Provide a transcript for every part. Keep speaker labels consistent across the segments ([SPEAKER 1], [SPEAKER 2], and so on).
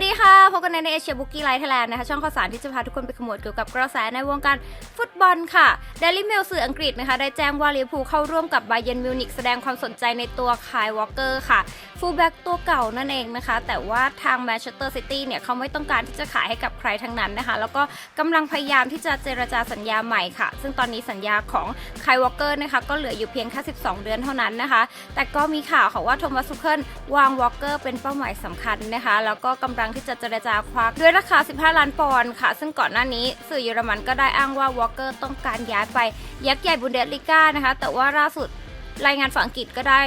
[SPEAKER 1] วัสดีค่ะ พบกันในเอเชียบุกกี้ไลท์ไทยแลนด์นะคะ ช่องข่าวสารที่จะพาทุกคนไปขมวดเกี่ยวกับกระแสในวงการฟุตบอลค่ะเดลิเมลสื่ออังกฤษนะคะ ได้แจ้งว่าลิเวอร์พูลเข้าร่วมกับไบเยนมิวนิกแสดงความสนใจในตัวคายวอลเกอร์ค่ะฟูลแบ็กตัวเก่านั่นเองนะคะ แต่ว่าทางแมนเชสเตอร์ซิตี้เนี่ยเขาไม่ต้องการที่จะขายให้กับใครทั้งนั้นนะคะ แล้วก็กำลังพยายามที่จะเจรจาสัญญาใหม่ค่ะ ซึ่งตอนนี้สัญญาของคายวอลเกอร์นะคะก็เหลืออยู่เพียงแค่ 12 เดือนเท่านั้นนะคะ แต่ก็มีข่าวค่ะว่าโทมัสซูเคิลวางวอลเกอร์เป็นเป้าหมายสำคัญนะคะ แล้วก็กำลังที่จะเจรจาควักด้วยราคา 15 ล้านปอนด์ค่ะ ซึ่งก่อนหน้านี้สื่อเยอรมันก็ได้อ้างว่าวอลเกอร์ต้องการย้ายไปยักษ์ใหญ่บุนเดสลิก้านะคะ แต่ว่าล่าสุดรายงานฝั่งอังกฤษก็ได้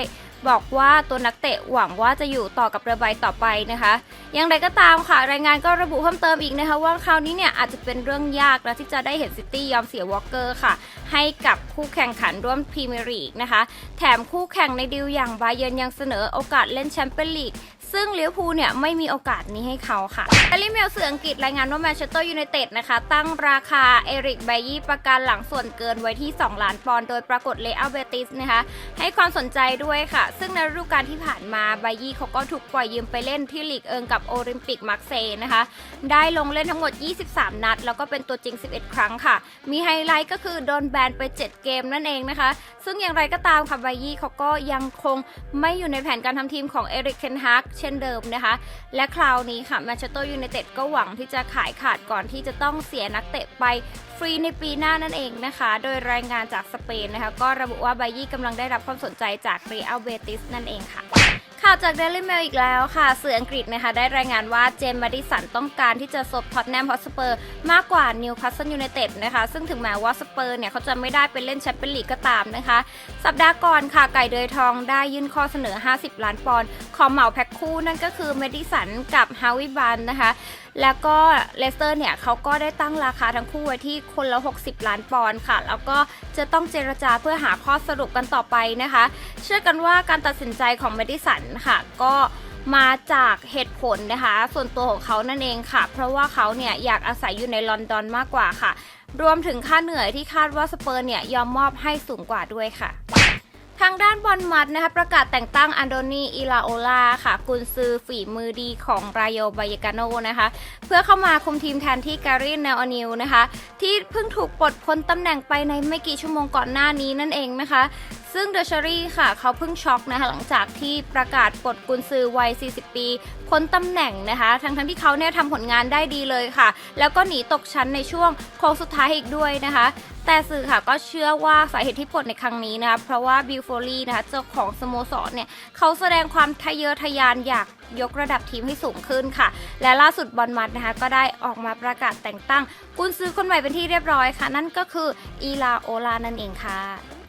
[SPEAKER 1] บอกว่าตัวนักเตะหวังว่าจะอยู่ต่อกับเรือใบต่อไปนะคะ อย่างไรก็ตามค่ะ รายงานก็ระบุเพิ่มเติมอีกนะคะ ว่าคราวนี้เนี่ยอาจจะเป็นเรื่องยากนะที่จะได้เห็นซิตี้ยอมเสียวอลเกอร์ค่ะ ให้กับคู่แข่งขันร่วมพรีเมียร์ลีกนะคะ แถมคู่แข่งในดิวอย่างบาเยิร์นยังเสนอโอกาสเล่นแชมเปี้ยนลีก ซึ่งลิเวอร์พูลเนี่ยไม่มีโอกาสนี้ให้เขาค่ะเดลิเมลสื่ออังกฤษรายงานว่าแมนเชสเตอร์ยูไนเต็ดนะคะ ตั้งราคาเอริกไบยี่ประกันหลังส่วนเกินไว้ที่ 2 ล้านปอนด์โดยปรากฏเลอัลเบติสนะคะ ให้ความสนใจด้วยค่ะ ซึ่งในฤดูกาลที่ผ่านมาไบยี่เขาก็ถูกปล่อยยืมไปเล่นที่ลีกเอิงกับโอลิมปิกมาร์เซย์นะคะ ได้ลงเล่นทั้งหมด 23 นัด แล้วก็เป็นตัวจริง 11 ครั้งค่ะ มีไฮไลท์ก็คือโดนแบนไป 7 เกมนั่นเองนะคะ ซึ่งอย่างไรก็ตามค่ะไบยี่เขาก็ยังคงไม่อยู่ในแผนการทำทีมของเอริกเทนฮากเช่นเดิมนะคะ และคราวนี้ค่ะแมนเชสเตอร์ยูไนเต็ดก็หวังที่จะขายขาดก่อนที่จะต้องเสียนักเตะไปฟรีในปีหน้านั่นเองนะคะ โดยรายงานจากสเปนนะคะ ก็ระบุว่าไบยี่กำลังได้รับความสนใจจากเรอัลเบติสนั่นเองค่ะาวจาก Daily Mail อีกแล้วค่ะสื่ออังกฤษนะคะได้รายงานว่าเจมส์มาดิสันต้องการที่จะซบท็อตแนมฮอสเปอร์มากกว่านิวคาสเซิลยูไนเต็ดนะคะซึ่งถึงแม้ว่าสเปอร์เนี่ยเขาจะไม่ได้ไปเล่นแชมเปี้ยนลีกก็ตามนะคะ สัปดาห์ก่อนค่ะไก่เดยทองได้ยื่นข้อเสนอ 50 ล้านปอนด์ขอเหมาแพ็คคู่นั่นก็คือมาดิสันกับฮาวิบันนะคะแล้วก็เลสเตอร์เนี่ยเขาก็ได้ตั้งราคาทั้งคู่ไว้ที่คนละ 60 ล้านปอนด์ค่ะ แล้วก็จะต้องเจรจาเพื่อหาข้อสรุปกันต่อไปนะคะ เชื่อกันว่าการตัดสินใจของเมดิสันค่ะ ก็มาจากเหตุผลนะคะ ส่วนตัวของเขานั่นเองค่ะ เพราะว่าเขาเนี่ยอยากอาศัยอยู่ในลอนดอนมากกว่าค่ะ รวมถึงค่าเหนื่อยที่คาดว่าสเปอร์เนี่ยยอมมอบให้สูงกว่าด้วยค่ะ ทางด้านบอลมัดนะคะประกาศแต่งตั้งอันโดนีอิลาโอลาค่ะ กุนซือฝีมือดีของรายโยบายกาโนนะคะ เพื่อเข้ามาคุมทีมแทนที่การีนเนลอนิวนะคะ ที่เพิ่งถูกปลดพ้นตำแหน่งไปในไม่กี่ชั่วโมงก่อนหน้านี้นั่นเองนะคะ ซึ่งเดอชารี่ค่ะ เขาเพิ่งช็อกนะคะหลังจากที่ประกาศปลดกุนซือวัย 40 ปีพ้นตำแหน่งนะคะ ทั้งทั้งที่เขาเนี่ยทำผลงานได้ดีเลยค่ะ แล้วก็หนีตกชั้นในช่วงโค้งสุดท้ายอีกด้วยนะคะแต่สื่อค่ะก็เชื่อว่าสาเหตุที่ปลดในครั้งนี้นะคะเพราะว่าบิลโฟรีนะคะเจ้าของสโมสรเนี่ยเขาแสดงความทะเยอทะยานอยากยกระดับทีมให้สูงขึ้นค่ะ และล่าสุดบอลมัดนะคะก็ได้ออกมาประกาศแต่งตั้งกุนซื้อคนใหม่เป็นที่เรียบร้อยค่ะ นั่นก็คืออีลาโอลานั่นเองค่ะ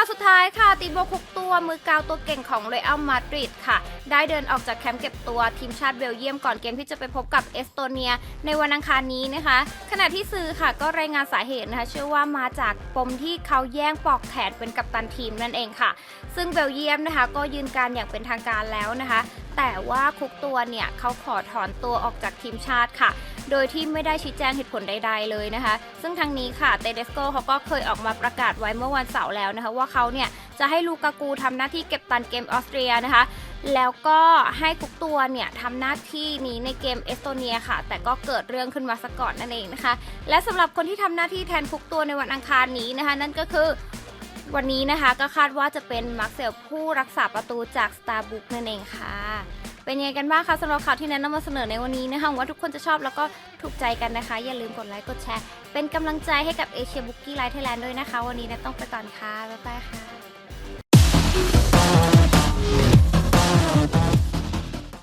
[SPEAKER 1] ข่าวสุดท้ายค่ะติโบคุกตัวมือกาวตัวเก่งของเรอัลมาดริดค่ะ ได้เดินออกจากแคมป์เก็บตัวทีมชาติเบลเยียมก่อนเกมที่จะไปพบกับเอสโตเนีย ในวันอังคารนี้นะคะ ขณะที่สื่อค่ะก็รายงานสาเหตุนะคะ เชื่อว่ามาจากปมที่เขาแย่งปอกแขนเป็นกัปตันทีมนั่นเองค่ะ ซึ่งเบลเยียมนะคะ ก็ยืนการอย่างเป็นทางการแล้วนะคะ แต่ว่าคุกตัวเนี่ยเขาขอถอนตัวออกจากทีมชาติค่ะ โดยที่ไม่ได้ชี้แจงเหตุผลใด ๆ เลยนะคะ ซึ่งทางนี้ค่ะเตเดสโกเขาก็เคยออกมาประกาศไว้เมื่อวันเสาร์แล้วนะคะ ว่าเขาเนี่ยจะให้ลูกากูทำหน้าที่เก็บตันเกมออสเตรียนะคะ แล้วก็ให้คุกตัวเนี่ยทำหน้าที่นี้ในเกมเอสโตเนียค่ะ แต่ก็เกิดเรื่องขึ้นมาซะก่อนนั่นเองนะคะ และสำหรับคนที่ทำหน้าที่แทนคุกตัวในวันอังคารนี้นะคะ นั่นก็คือ วันนี้นะคะก็คาดว่าจะเป็นมาร์คเซลผู้รักษาประตูจากสตาร์บุกนั่นเองค่ะ เป็นยังไงกันบ้างคะสำหรับข่าวที่แนะนำมาเสนอในวันนี้นะคะว่าทุกคนจะชอบแล้วก็ถูกใจกันนะคะ อย่าลืมกดไลค์กดแชร์ เป็นกำลังใจให้กับเอเชียบุกกี้ไลท์ไทยแลนด์ด้วยนะคะ วันนี้นะต้องไปก่อนค่ะบ๊ายบายค่ะ